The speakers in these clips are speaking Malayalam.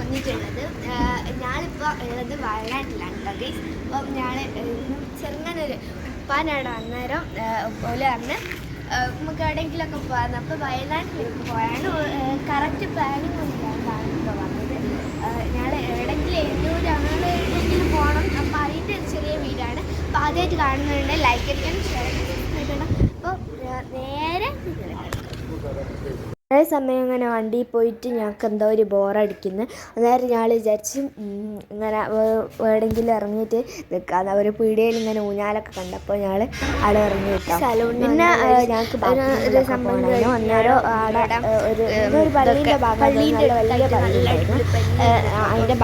തോന്നിയിട്ടുള്ളത്. ഞാനിപ്പോൾ ഉള്ളത് വയനാട്ടിലാണ് കേട്ടോ ഗൈസ് അപ്പം ഞാൻ ചെറുങ്ങനൊരു ഉപ്പാനാണ് അന്നേരം പോലെ അന്ന് നമുക്ക് എവിടെയെങ്കിലുമൊക്കെ പോകാമെന്ന് അപ്പോൾ വയനാട്ടിലേക്ക് പോയാണ് കറക്റ്റ് പ്ലാനിങ് ഒന്നുമില്ലാണ്ടാണ് ഇപ്പോൾ വന്നത്. ഞാൻ എവിടെയെങ്കിലും എഴുന്നൂരാണ് എവിടെയെങ്കിലും പോകണം. അപ്പോൾ അതിന്റെ ഒരു ചെറിയ വീടാണ്. അപ്പോൾ ആദ്യമായിട്ട് കാണുന്നുണ്ട് ലൈക്ക് അടിക്കണം ഷെയർ ചെയ്യണം അപ്പോൾ നേരെ അതേ സമയം ഇങ്ങനെ വണ്ടിയിൽ പോയിട്ട് ഞങ്ങൾക്ക് എന്തോ ഒരു ബോറടിക്കുന്നു. അന്നേരം ഞങ്ങൾ വിചാരിച്ച് ഇങ്ങനെ എവിടെയെങ്കിലും ഇറങ്ങിയിട്ട് നിൽക്കാം ഒരു പീടികയിൽ ഇങ്ങനെ ഊഞ്ഞാലൊക്കെ കണ്ടപ്പോൾ ഞങ്ങൾ അവിടെ ഇറങ്ങി കിട്ടാം പിന്നെ ഞങ്ങൾക്ക്. അന്നേരം അവിടെ ഒരു ഒരു പള്ളീന്റെ ഭാഗം വലിയ പള്ളിയായിരുന്നു അതിന്റെ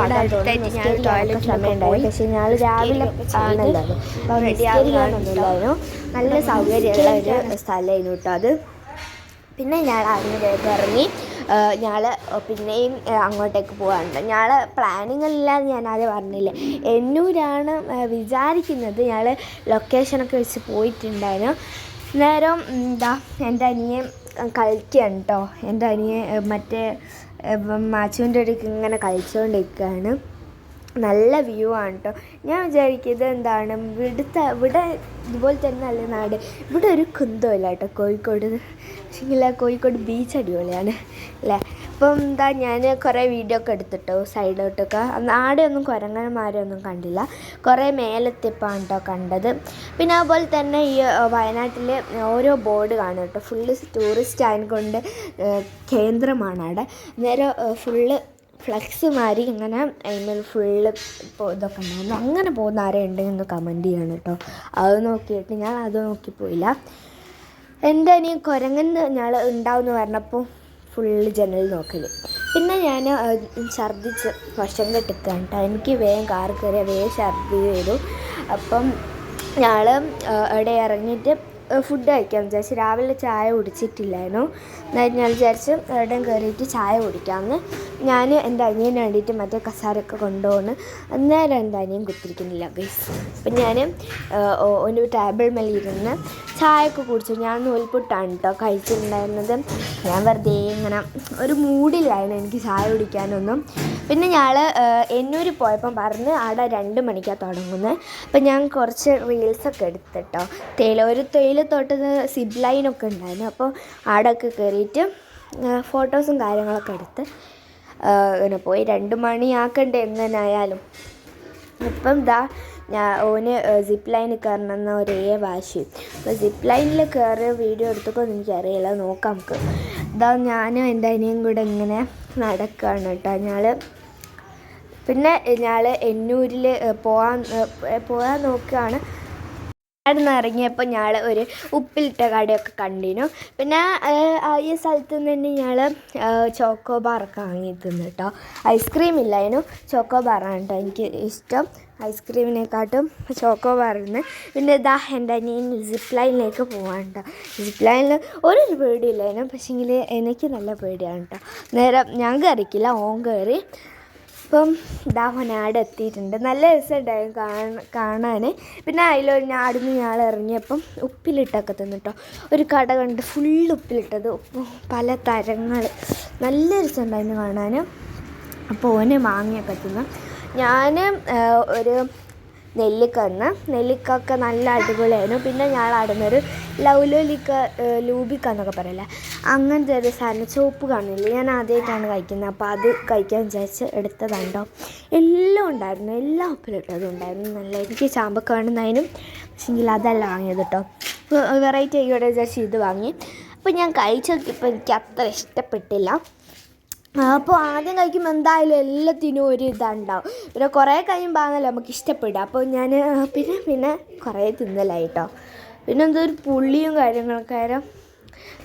ഞാൻ ടോയ്ലറ്റ് സമയം ഉണ്ടായി പക്ഷേ ഞങ്ങൾ രാവിലെ ആണല്ലോ അപ്പോൾ അപ്പോൾ നിസ്കരിക്കാനൊന്നുമില്ലായിരുന്നു നല്ല സൗകര്യമുള്ള ഒരു സ്ഥലമായിരുന്നു കേട്ടോ അത്. പിന്നെ ഞാൻ അതിലേക്ക് ഇറങ്ങി ഞങ്ങൾ പിന്നെയും അങ്ങോട്ടേക്ക് പോകാറുണ്ട് ഞങ്ങൾ പ്ലാനിങ്ങില്ലാന്ന് ഞാൻ ആദ്യം പറഞ്ഞില്ല എന്നൂരാണ് വിചാരിക്കുന്നത് ഞങ്ങൾ ലൊക്കേഷനൊക്കെ വെച്ച് പോയിട്ടുണ്ടായിരുന്നു. നേരം എന്താ എന്റെ അനിയൻ കളിക്കുകയാണ് കേട്ടോ എന്റെ അനിയൻ ആ, മറ്റേ മാച്ചുവിന്റെ ഇടയ്ക്ക് ഇങ്ങനെ കളിച്ചുകൊണ്ടിരിക്കുകയാണ് നല്ല വ്യൂ ആണ് കേട്ടോ ഞാൻ വിചാരിക്കുന്നത് എന്താണ് ഇവിടുത്തെ ഇവിടെ ഇതുപോലെ തന്നെ നല്ല നാട്. ഇവിടെ ഒരു കുന്തമില്ല കേട്ടോ കോഴിക്കോട്. പക്ഷേങ്കിൽ കോഴിക്കോട് ബീച്ച് അടിപൊളിയാണ് അല്ലേ? അപ്പം എന്താ ഞാൻ കുറേ വീഡിയോ ഒക്കെ എടുത്തിട്ടോ സൈഡിലോട്ടൊക്കെ ആടെയൊന്നും കുരങ്ങന്മാരെയൊന്നും കണ്ടില്ല. കുറേ മേലെത്തിപ്പാണ് കേട്ടോ കണ്ടത്. പിന്നെ അതുപോലെ തന്നെ ഈ വയനാട്ടിൽ ഓരോ ബോർഡ് കാണും കേട്ടോ ഫുള്ള് ടൂറിസ്റ്റ് ആയതുകൊണ്ട് കേന്ദ്രമാണ് അവിടെ. നേരെ ഫുള്ള് ഫ്ലെക്സ് മാറി ഇങ്ങനെ അതിന്മേൽ ഫുള്ള് ഇപ്പോൾ ഇതൊക്കെ ഉണ്ടായിരുന്നു. അങ്ങനെ പോകുന്ന ആരെയുണ്ടെങ്കിൽ ഒന്ന് കമന്റ് ചെയ്യണം കേട്ടോ. അത് നോക്കിയിട്ട് ഞാൻ അത് നോക്കി പോയില്ല. എന്റെ ഇനി കുരങ്ങന്ന് ഞാൾ ഉണ്ടാവുമെന്ന് പറഞ്ഞപ്പോൾ ഫുള്ള് ജനൽ നോക്കൽ പിന്നെ ഞാൻ ഛർദ്ദിച്ച് വശം കെട്ടിക്കാൻ കേട്ടോ. എനിക്ക് വേഗം കാർ കയറിയ വേഗം ഛർദി വരും. അപ്പം ഞങ്ങൾ അവിടെ ഇറങ്ങിയിട്ട് ഫുഡ് കഴിക്കാൻ വിചാരിച്ചു രാവിലെ ചായ കുടിച്ചിട്ടില്ലായിരുന്നു. എന്നാലും ഞാൻ വിചാരിച്ച് എവിടെയും കയറിയിട്ട് ചായ കുടിക്കാമെന്ന്. ഞാൻ എന്റെ അനിയന് വേണ്ടിയിട്ട് മറ്റേ കസാരൊക്കെ കൊണ്ടുപോകുന്നു അന്നേരം എന്റെ അനിയൻ കുത്തിരിക്കുന്നില്ല ഗൈസ് അപ്പം ഞാൻ ഒരു ടേബിൾ മേലിരുന്ന് ചായയൊക്കെ കുടിച്ചു. ഞാൻ നൂൽപുട്ടാണ് കേട്ടോ കഴിച്ചിട്ടുണ്ടായിരുന്നത്. ഞാൻ വെറുതെ ഇങ്ങനെ ഒരു മൂഡിലായിരുന്നു എനിക്ക് ചായ കുടിക്കാനൊന്നും. പിന്നെ ഞങ്ങൾ എന്നൂർ പോയപ്പം പറഞ്ഞ് അവിടെ രണ്ട് മണിക്കാണ് തുടങ്ങുന്നത് അപ്പം ഞാൻ കുറച്ച് റീൽസൊക്കെ എടുത്തിട്ടോ തേയില ഒരു തേയില സിബ് ലൈനൊക്കെ ഉണ്ടായിരുന്നു. അപ്പോൾ അവിടെയൊക്കെ കയറിയിട്ട് ഫോട്ടോസും കാര്യങ്ങളൊക്കെ എടുത്ത് ഇങ്ങനെ പോയി. രണ്ട് മണിയാക്കണ്ടേ എങ്ങനെയായാലും ഇപ്പം ദാ ഞാൻ ഓന് സിപ്പ് ലൈനിൽ കയറണം എന്ന ഒരേ വാശി. അപ്പോൾ സിപ്പ് ലൈനിൽ കയറിയ വീഡിയോ എടുത്തപ്പോൾ എനിക്കറിയില്ല. നോക്കാം നമുക്ക്. ഇതാ ഞാനും എന്റെ അനിയും കൂടെ ഇങ്ങനെ നടക്കുകയാണ് കേട്ടോ. ഞങ്ങൾ പിന്നെ ഞങ്ങൾ എന്നൂരിൽ പോകാൻ പോകാൻ നോക്കുകയാണ് അവിടെ നിന്ന് ഇറങ്ങിയപ്പോൾ ഞങ്ങൾ ഒരു ഉപ്പിലിട്ട കടയൊക്കെ കണ്ടിനു പിന്നെ ഈ സ്ഥലത്ത് നിന്ന് ഞങ്ങൾ ചോക്കോ ബാറൊക്കെ വാങ്ങി തിന്നു കേട്ടോ. ഐസ്ക്രീം ഇല്ലായിരുന്നു. ചോക്കോ ബാറാണ് കേട്ടോ എനിക്ക് ഇഷ്ടം. ഐസ്ക്രീമിനെക്കാട്ടും ചോക്കോ ബാറിന്ന് പിന്നെ ഇതാ എന്റെ അനിയൻ സിപ്പ് ലൈനിലേക്ക് പോകാൻ കേട്ടോ. സിപ്പ് ലൈനിൽ ഒരു പേടിയില്ലായിരുന്നു. പക്ഷേങ്കിൽ എനിക്ക് നല്ല പേടിയാണ് കേട്ടോ. നേരം ഞാൻ കയറിക്കില്ല ഓൻ കയറി ഇപ്പം ഇതാ നാട് എത്തിയിട്ടുണ്ട്. നല്ല രസമുണ്ടായിരുന്നു കാണാൻ പിന്നെ അതിലൊരു നാടിന്ന് ഞാൻ ഇറങ്ങിയപ്പം ഉപ്പിലിട്ടൊക്കെ തിന്നിട്ടോ ഒരു കട കണ്ട് ഫുൾ ഉപ്പിലിട്ടത്. ഉപ്പ് പല തരങ്ങൾ. നല്ല രസമുണ്ടായിരുന്നു കാണാൻ അപ്പോൾ ഓന് മാങ്ങയൊക്കെ തിന്നു. ഞാൻ ഒരു നെല്ലിക്ക തന്ന നെല്ലിക്കൊക്കെ നല്ല അടിപൊളിയായിരുന്നു. പിന്നെ ഞാൻ ആടുന്നൊരു ലൗലോലിക്ക ലൂബിക്ക എന്നൊക്കെ പറയില്ലേ? അങ്ങനത്തെ ഒരു സാധനം ചുവപ്പ് കാണില്ല ഞാൻ ആദ്യമായിട്ടാണ് കഴിക്കുന്നത്. അപ്പോൾ അത് കഴിക്കാൻ വിചാരിച്ച് എടുത്തതുണ്ടോ? എല്ലാം ഉണ്ടായിരുന്നു. എല്ലാം ഉപ്പിലിട്ടതും ഉണ്ടായിരുന്നു. നല്ല എനിക്ക് ചാമ്പക്ക വേണമെന്നതിനും പക്ഷെങ്കിൽ അതല്ല വാങ്ങിയത് കേട്ടോ. വെറൈറ്റി ആയിക്കോട്ടെ വിചാരിച്ച് ഇത് വാങ്ങി. അപ്പോൾ ഞാൻ കഴിച്ച് നോക്കിയപ്പോൾ എനിക്ക് അത്ര ഇഷ്ടപ്പെട്ടില്ല. അപ്പോൾ ആദ്യം കഴിക്കുമ്പോൾ എന്തായാലും എല്ലാത്തിനും ഒരു ഇതുണ്ടാവും. പിന്നെ കുറേ കഴിയുമ്പോൾ ആണല്ലോ നമുക്ക് ഇഷ്ടപ്പെടുക. അപ്പോൾ ഞാൻ പിന്നെ പിന്നെ കുറേ തിന്നലായിട്ടോ. പിന്നെ എന്തോ ഒരു പുളിയും കാര്യങ്ങളൊക്കെ ആയാലും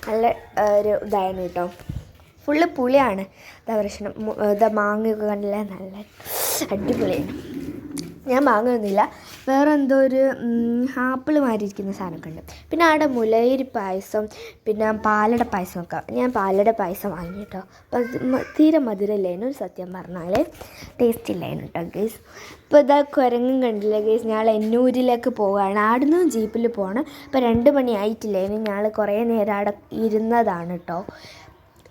നല്ല ഒരു ഇതായിരുന്നു കേട്ടോ. ഫുള്ള് പുളിയാണ്. ഇതാ പ്രശ്നം. ഇതാ മാങ്ങയൊക്കെ കണ്ടില്ല? നല്ല അടിപൊളിയാണ്. ഞാൻ വാങ്ങുന്നില്ല. വേറെ എന്തോ ഒരു ആപ്പിൾ മാതിരി ഇരിക്കുന്ന സാധനമൊക്കെ ഉണ്ട് പിന്നെ അവിടെ മുലയരി പായസം പിന്നെ പാലട പായസമൊക്കെ. ഞാൻ പാലട പായസം വാങ്ങി കേട്ടോ തീരെ മധുരമില്ലായിരുന്നു സത്യം പറഞ്ഞാൽ ടേസ്റ്റ് ഇല്ലായിരുന്നു കേട്ടോ ഗേസ്. ഇപ്പോൾ ഇതാ കുരങ്ങും കണ്ടില്ല ഗേസ്? ഞങ്ങൾ എന്നൂരിലേക്ക് പോവുകയാണ് ആടുന്ന് ജീപ്പിൽ പോകണം ഇപ്പോൾ രണ്ട് മണി ആയിട്ടില്ലായിരുന്നു ഞങ്ങൾ കുറേ നേരം അവിടെ ഇരുന്നതാണ് കേട്ടോ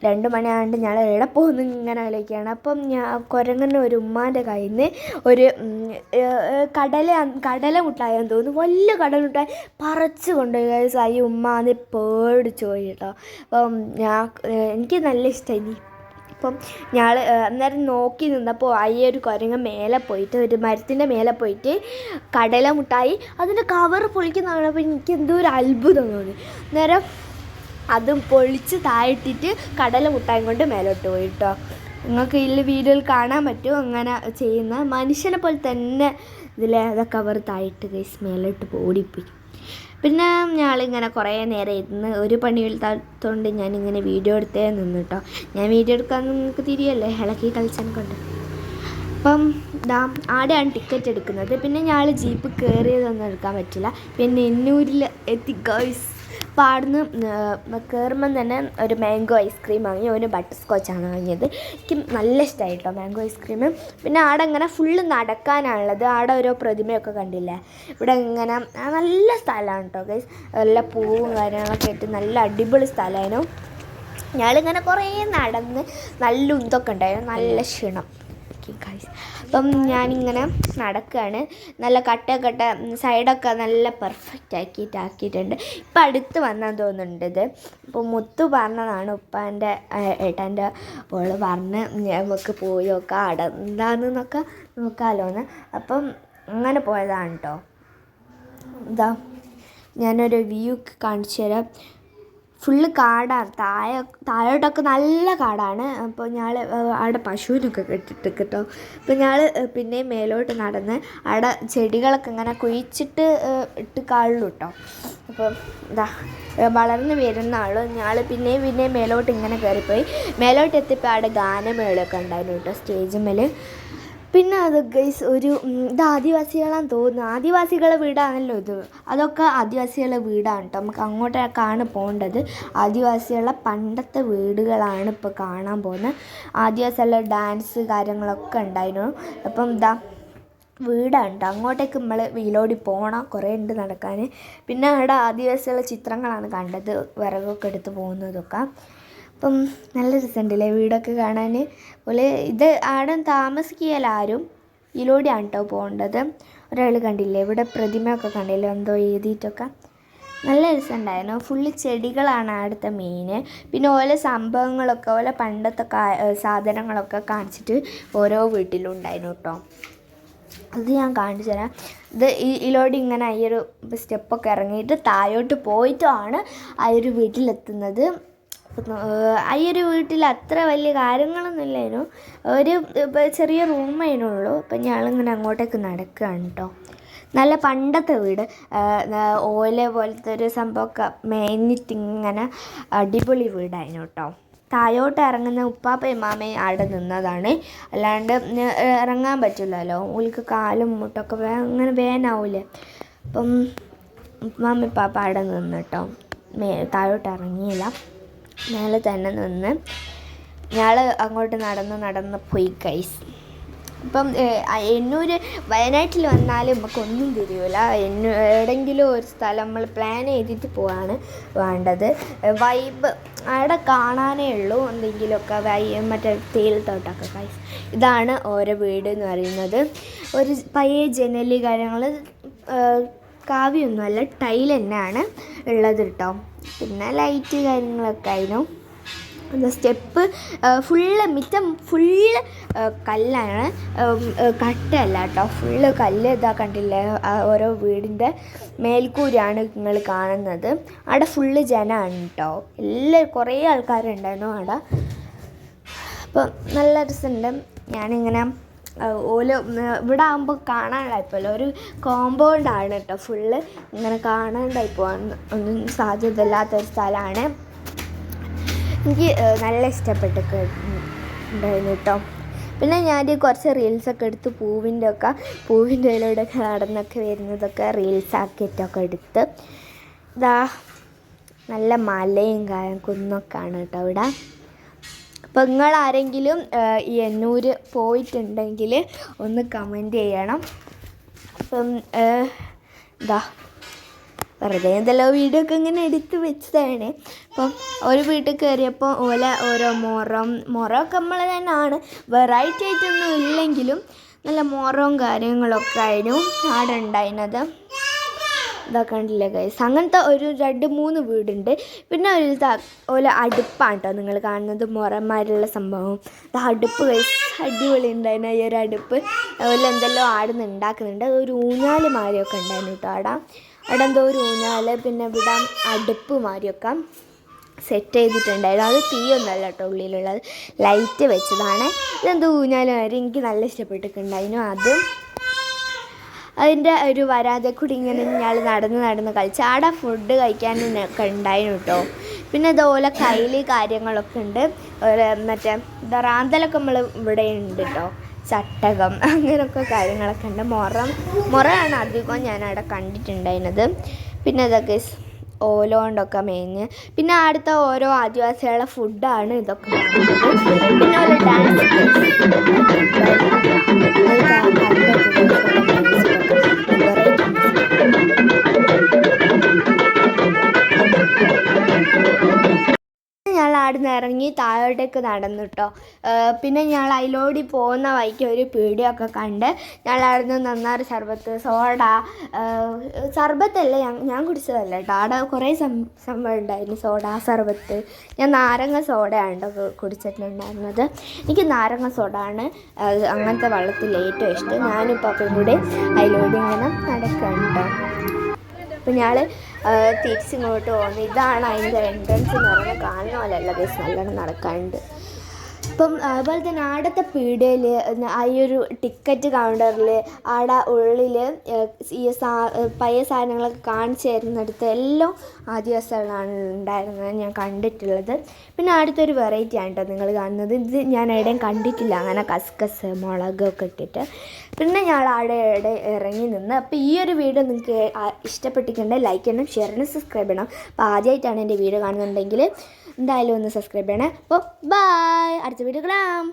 രണ്ട് മണിയാണ്ട് ഞാൻ എവിടെ പോകുന്നു ഇങ്ങനെ ആലോചിക്കുകയാണ്. അപ്പം ഞാൻ കുരങ്ങന് ഒരു ഉമ്മാന്റെ കയ്യിൽ നിന്ന് ഒരു കടല കടല മുട്ടായെന്ന് തോന്നുന്നു. വലിയ കടല മുട്ടായി പറിച്ച് കൊണ്ടുപോയി. സായി അത് പേടിച്ച് പോയി കേട്ടോ. അപ്പം ഞാൻ എനിക്ക് നല്ല ഇഷ്ടമായി അപ്പം ഞങ്ങൾ അന്നേരം നോക്കി നിന്നപ്പോൾ അയ്യ ഒരു കുരങ്ങ മേലെ പോയിട്ട് ഒരു മരത്തിന്റെ മേലെ പോയിട്ട് കടല മുട്ടായി അതിന്റെ കവർ പൊളിക്കുന്നതാണ്. അപ്പോൾ എനിക്ക് എന്തോ ഒരു അത്ഭുതം തോന്നി. അന്നേരം അതും പൊളിച്ച് താഴ്ത്തിട്ട് കടല മുട്ടായും കൊണ്ട് മേലോട്ട് പോയി കേട്ടോ നിങ്ങൾക്ക് ഇതിൽ വീഡിയോയിൽ കാണാൻ പറ്റും. അങ്ങനെ ചെയ്യുന്ന മനുഷ്യനെ പോലെ തന്നെ ഇതിൽ അതൊക്കെ അവർ താഴ്ത്ത് കൈസ് മേലോട്ട് ഓടിപ്പോയി. പിന്നെ ഞങ്ങളിങ്ങനെ കുറേ നേരം ഇരുന്ന് ഒരു പണി എടുത്താത്തോണ്ട് ഞാനിങ്ങനെ വീഡിയോ എടുത്തേ നിന്ന് കേട്ടോ ഞാൻ വീഡിയോ എടുക്കാൻ നിങ്ങൾക്ക് തിരിയല്ലേ? ഇളക്കി കളിച്ചാൽ കൊണ്ട്. അപ്പം ഇതാ ആടെയാണ് ടിക്കറ്റ് എടുക്കുന്നത്. പിന്നെ ഞങ്ങൾ ജീപ്പ് കയറിയതൊന്നും എടുക്കാൻ പറ്റില്ല. പിന്നെ എന്നൂരിൽ എത്തി ഗേൾസ് അപ്പോൾ അവിടുന്ന് കയറുമ്പം തന്നെ ഒരു മാംഗോ ഐസ്ക്രീം വാങ്ങി ഒരു ബട്ടർ സ്കോച്ചാണ് വാങ്ങിയത്. എനിക്ക് നല്ല ഇഷ്ടമായി കേട്ടോ മാംഗോ ഐസ്ക്രീം. പിന്നെ ആടെ ഇങ്ങനെ ഫുള്ള് നടക്കാനാണുള്ളത്. ആടെ ഓരോ പ്രതിമയൊക്കെ കണ്ടില്ലേ? ഇവിടെ ഇങ്ങനെ നല്ല സ്ഥലമാണ് കേട്ടോ ഗൈസ് നല്ല പൂവും കാര്യങ്ങളൊക്കെ ആയിട്ട് നല്ല അടിപൊളി സ്ഥലമായിരുന്നു. ഞങ്ങളിങ്ങനെ കുറേ നടന്ന് നല്ല ഉന്തൊക്കെ ഉണ്ടായിരുന്നു. നല്ല ക്ഷീണം. ഓക്കെ ഗൈസ് അപ്പം ഞാനിങ്ങനെ നടക്കുകയാണ് നല്ല കട്ട കട്ട സൈഡൊക്കെ നല്ല പെർഫെക്റ്റ് ആക്കിയിട്ട് ആക്കിയിട്ടുണ്ട്. ഇപ്പം അടുത്ത് വന്നാൻ തോന്നുന്നുണ്ട് ഇത്. അപ്പോൾ മുത്തു പറഞ്ഞതാണ് ഉപ്പാന്റെ ഏട്ടന്റെ ഓൾ പറഞ്ഞ് നമുക്ക് പോയി നോക്കാം അവിടെ എന്താണെന്നൊക്കെ നോക്കാമല്ലോന്ന് അപ്പം അങ്ങനെ പോയതാണ് കേട്ടോ ഇതാ ഞാനൊരു വ്യൂ കാണിച്ചു തരാം ഫുള്ള് കാടാണ്. താഴെ താഴോട്ടൊക്കെ നല്ല കാടാണ്. അപ്പോൾ ഞങ്ങൾ അവിടെ പശുവിനൊക്കെ കെട്ടിട്ട് കേട്ടോ. അപ്പോൾ ഞങ്ങൾ പിന്നെയും മേലോട്ട് നടന്ന് അവിടെ ചെടികളൊക്കെ ഇങ്ങനെ കുഴിച്ചിട്ട് ഇട്ട് കാളുള്ളൂ കേട്ടോ. അപ്പോൾ എന്താ വളർന്ന് വരുന്ന ആൾ ഞങ്ങൾ പിന്നെയും പിന്നെയും മേലോട്ട് ഇങ്ങനെ കയറിപ്പോയി. മേലോട്ട് എത്തിയപ്പോൾ അവിടെ ഗാനമേളയൊക്കെ ഉണ്ടായിരുന്നു കേട്ടോ സ്റ്റേജിന്മേൽ പിന്നെ അത് ഗൈസ് ഒരു ഇത് ആദിവാസികളാന്ന് തോന്നുന്നു. ആദിവാസികളെ വീടാണല്ലോ ഇത്. അതൊക്കെ ആദിവാസികളെ വീടാണ് കേട്ടോ നമുക്ക് അങ്ങോട്ടേക്കാണ് പോകേണ്ടത്. ആദിവാസികളുടെ പണ്ടത്തെ വീടുകളാണ് ഇപ്പോൾ കാണാൻ പോകുന്നത്. ആദിവാസികളുടെ ഡാൻസ് കാര്യങ്ങളൊക്കെ ഉണ്ടായിരുന്നു. അപ്പം ഇതാ വീടാണ് കേട്ടോ അങ്ങോട്ടേക്ക് നമ്മൾ വീലോടി പോകണം. കുറേ ഉണ്ട് നടക്കാൻ. പിന്നെ അവിടെ ആദിവാസികളുടെ ചിത്രങ്ങളാണ് കണ്ടത്. വിറകൊക്കെ എടുത്ത് പോകുന്നതൊക്കെ. അപ്പം നല്ല രസമുണ്ടല്ലേ വീടൊക്കെ കാണാൻ? പോലെ ഇത് ആടെ താമസിക്കുകയല്ല ആരും ഇതിലൂടെയാണ് കേട്ടോ പോകേണ്ടത്. ഒരാൾ കണ്ടില്ലേ? ഇവിടെ പ്രതിമയൊക്കെ കണ്ടില്ലേ? എന്തോ എഴുതിയിട്ടൊക്കെ. നല്ല രസമുണ്ടായിരുന്നു. ഫുള്ള് ചെടികളാണ് അവിടുത്തെ മെയിൻ പിന്നെ ഓരോ സംഭവങ്ങളൊക്കെ ഓരോ പണ്ടത്തെ സാധനങ്ങളൊക്കെ കാണിച്ചിട്ട് ഓരോ വീട്ടിലും ഉണ്ടായിരുന്നു കേട്ടോ. അത് ഞാൻ കാണിച്ചു തരാം. ഇത് ഇതിലോട്ട് ഇങ്ങനെ ഈ ഒരു സ്റ്റെപ്പൊക്കെ ഇറങ്ങിയിട്ട് താഴോട്ട് പോയിട്ടുമാണ് ആ ഒരു വീട്ടിലെത്തുന്നത്. ഈ ഒരു വീട്ടിൽ അത്ര വലിയ കാര്യങ്ങളൊന്നും ഇല്ലായിരുന്നു ഒരു ചെറിയ ചെറിയ റൂമേനുള്ളൂ അപ്പം ഞങ്ങളിങ്ങനെ അങ്ങോട്ടേക്ക് നടക്കുകയാണ് കേട്ടോ. നല്ല പണ്ടത്തെ വീട്. ഓല പോലത്തെ ഒരു സംഭവമൊക്കെ മേഞ്ഞിട്ട് ഇങ്ങനെ അടിപൊളി വീടായിരുന്നു കേട്ടോ. താഴോട്ട് ഇറങ്ങുന്ന ഉപ്പാപ്പയും മാമയും അവിടെ നിന്നതാണ്. അല്ലാണ്ട് ഇറങ്ങാൻ പറ്റില്ലല്ലോ. ഓൾക്ക് കാലും മുട്ടൊക്കെ അങ്ങനെ വേനാവൂലേ. അപ്പം ഉപ്പാമ്മ പാപ്പ അവിടെ നിന്ന് കേട്ടോ. മേ താഴോട്ട് ഇറങ്ങിയില്ല. മേലെ തന്നെ നിന്ന് ഞങ്ങൾ അങ്ങോട്ട് നടന്ന് നടന്ന് പോയി കൈസ് ഇപ്പം എന്നൂർ വയനാട്ടിൽ വന്നാൽ നമുക്കൊന്നും തിരിയില്ല എന്നു എവിടെയെങ്കിലും ഒരു സ്ഥലം നമ്മൾ പ്ലാൻ ചെയ്തിട്ട് പോവാണ് വേണ്ടത്. വൈബ് അവിടെ കാണാനേ ഉള്ളൂ. എന്തെങ്കിലുമൊക്കെ വൈ മറ്റേ തേയിലത്തോട്ടമൊക്കെ കൈസ് ഇതാണ് ഓരോ വീട് എന്ന് പറയുന്നത്. ഒരു പഴയ ജനലി കാര്യങ്ങൾ കാവ്യൊന്നുമല്ല ടൈൽ തന്നെയാണ് ഉള്ളത് കേട്ടോ. പിന്നെ ലൈറ്റ് കാര്യങ്ങളൊക്കെ ആയിരുന്നു. സ്റ്റെപ്പ് ഫുള്ള് മിറ്റം ഫുള്ള് കല്ലാണ്. കട്ടല്ല കേട്ടോ. ഫുള്ള് കല്ല് ഇതാ കണ്ടില്ലേ? ഓരോ വീടിന്റെ മേൽക്കൂരാണ് നിങ്ങൾ കാണുന്നത്. അവിടെ ഫുള്ള് ജനമാണ് കേട്ടോ. എല്ലാ കുറേ ആൾക്കാരുണ്ടായിരുന്നു അവിടെ. അപ്പം നല്ല രസമുണ്ട്. ഞാനിങ്ങനെ ഓൽ ഇവിടെ ആകുമ്പോൾ കാണാണ്ടായിപ്പോല്ലോ ഒരു കോമ്പൗണ്ടാണ് കേട്ടോ ഫുള്ള് ഇങ്ങനെ കാണാണ്ടായി പോകാൻ ഒന്നും സാധ്യത ഇല്ലാത്തൊരു സ്ഥലമാണ് എനിക്ക് നല്ല ഇഷ്ടപ്പെട്ടൊക്കെ ഉണ്ടായിരുന്നു കേട്ടോ പിന്നെ ഞാൻ കുറച്ച് റീൽസൊക്കെ എടുത്ത് പൂവിന്റെ ഒക്കെ പൂവിന്റെ ഇതിലൂടെയൊക്കെ നടന്നൊക്കെ വരുന്നതൊക്കെ റീൽസ് ആക്കിയിട്ടൊക്കെ എടുത്ത്. ഇതാ നല്ല മലയും കുന്നൊക്കെ കുന്നൊക്കെയാണ് കേട്ടോ ഇവിടെ. അപ്പോൾ നിങ്ങൾ ആരെങ്കിലും ഈ എന്നൂര് പോയിട്ടുണ്ടെങ്കിൽ ഒന്ന് കമന്റ് ചെയ്യണം. അപ്പം എന്താ വെറുതെ എന്തെല്ലോ വീഡിയോ ഒക്കെ ഇങ്ങനെ എടുത്ത് വെച്ചതാണ്. അപ്പം ഒരു വീട്ടിൽ കയറിയപ്പോൾ ഓല ഓരോ മുറം മുറമൊക്കെ നമ്മൾ തന്നെയാണ് വെറൈറ്റി ആയിട്ടൊന്നും ഇല്ലെങ്കിലും നല്ല മുറവും കാര്യങ്ങളൊക്കെ ആയിരുന്നു ആടെ ഉണ്ടായിരുന്നത്. ഇതൊക്കെ ഉണ്ടല്ലേ ഗൈസ് അങ്ങനത്തെ ഒരു രണ്ട് മൂന്ന് വീടുണ്ട്. പിന്നെ ഒരു ഓല അടുപ്പാണ് കേട്ടോ നിങ്ങൾ കാണുന്നത്. മുറന്മാരുള്ള സംഭവം. അടുപ്പ് ഗൈസ് അടിപൊളി ഉണ്ടായിരുന്നു ഈ ഒരു അടുപ്പ്. അതുപോലെ എന്തെല്ലോ ആടുന്ന് ഉണ്ടാക്കുന്നുണ്ട് ഒരു ഊഞ്ഞാൽ മാരിയൊക്കെ ഉണ്ടായിരുന്നു കേട്ടോ ആടാ. അവിടെ എന്തോ ഒരു ഊഞ്ഞാൽ പിന്നെ ഇവിടെ അടുപ്പ് മാരിയൊക്കെ സെറ്റ് ചെയ്തിട്ടുണ്ടായിരുന്നു. അത് തീയൊന്നല്ല കേട്ടോ ഉള്ളിലുള്ളത്. ലൈറ്റ് വെച്ചതാണ്. ഇതെന്തോ ഊഞ്ഞാലും എനിക്ക് നല്ല ഇഷ്ടപ്പെട്ടിട്ടുണ്ടായിരുന്നു അതും അതിന്റെ ഒരു വരാതെ കൂടി ഇങ്ങനെ ഞങ്ങൾ നടന്ന് നടന്ന് കളിച്ച് ആടെ ഫുഡ് കഴിക്കാൻ ഒക്കെ ഉണ്ടായിരുന്നു കേട്ടോ പിന്നെ അതുപോലെ കയ്യിൽ കാര്യങ്ങളൊക്കെ ഉണ്ട്. ഒരു മറ്റേ ദറാന്തലൊക്കെ റാന്തലൊക്കെ നമ്മൾ ഇവിടെ ഉണ്ട് കേട്ടോ ചട്ടകം അങ്ങനെയൊക്കെ കാര്യങ്ങളൊക്കെ ഉണ്ട്. മുറം മുറയാണ് അധികം ഞാൻ അവിടെ കണ്ടിട്ടുണ്ടായിരുന്നത്. പിന്നെ ഇതൊക്കെ ഓല കൊണ്ടൊക്കെ മേഞ്ഞ്. പിന്നെ അടുത്ത ഓരോ ആദിവാസികളുടെ ഫുഡാണ് ഇതൊക്കെ പിന്നെ ഡാൻസ് ഇറങ്ങി താഴോട്ടേക്ക് നടന്നു കേട്ടോ പിന്നെ ഞങ്ങൾ അതിലോടി പോകുന്ന വഴിക്ക് ഒരു പീടിയൊക്കെ കണ്ട് ഞങ്ങൾ അവിടുന്ന് നന്നാറ് സർബത്ത് സോഡ സർബത്തല്ല ഞാൻ കുടിച്ചതല്ല കേട്ടോ അവിടെ കുറേ സംഭവം ഉണ്ടായിരുന്നു സോഡ സർബത്ത് ഞാൻ നാരങ്ങ സോഡയാണ് കുടിച്ചിട്ടുണ്ടായിരുന്നത്. എനിക്ക് നാരങ്ങ സോഡ ആണ് അങ്ങനത്തെ വെള്ളത്തിൽ ഏറ്റവും ഇഷ്ടം. ഞാനിപ്പോൾ അപ്പം കൂടെ അതിലൂടെ ഇങ്ങനെ നടക്കുന്നുണ്ട് കേട്ടോ അപ്പം ഞാൾ തിരിച്ചിങ്ങോട്ട് പോകുന്നു ഇതാണ് അതിന്റെ എൻട്രൻസ് എന്ന് പറയുന്നത് കാണുന്ന പോലെയല്ല ബസ് നല്ലോണം നടക്കാനുണ്ട്. ഇപ്പം അതുപോലെ തന്നെ ആടത്തെ പീടികയിൽ ആ ഒരു ടിക്കറ്റ് കൗണ്ടറിൽ ആടെ ഉള്ളിൽ ഈ സാ പഴയ സാധനങ്ങളൊക്കെ കാണിച്ചു തരുന്നിടത്ത് എല്ലാം ആദിവാസികളാണ് ഉണ്ടായിരുന്നത് ഞാൻ കണ്ടിട്ടുള്ളത്. പിന്നെ അടുത്തൊരു വെറൈറ്റി ആണ് കേട്ടോ നിങ്ങൾ കാണുന്നത്. ഇത് ഞാൻ എവിടെയും കണ്ടിട്ടില്ല. അങ്ങനെ കസ്കസ് മുളക് ഒക്കെ ഇട്ടിട്ട്. പിന്നെ ഞാൻ ആടെ ഇറങ്ങി നിന്ന് അപ്പോൾ ഈ ഒരു വീഡിയോ നിങ്ങൾക്ക് ഇഷ്ടപ്പെട്ടിട്ടുണ്ടെങ്കിൽ ലൈക്ക് ചെയ്യണം ഷെയർ ചെയ്യണം സബ്സ്ക്രൈബ് ചെയ്യണം. അപ്പോൾ ആദ്യമായിട്ടാണ് എന്റെ വീഡിയോ കാണുന്നുണ്ടെങ്കിൽ എന്തായാലും ഒന്ന് സബ്സ്ക്രൈബ് ചെയ്യണേ. അപ്പോൾ ബായ് അടുത്ത വീഡിയോ കാണാം.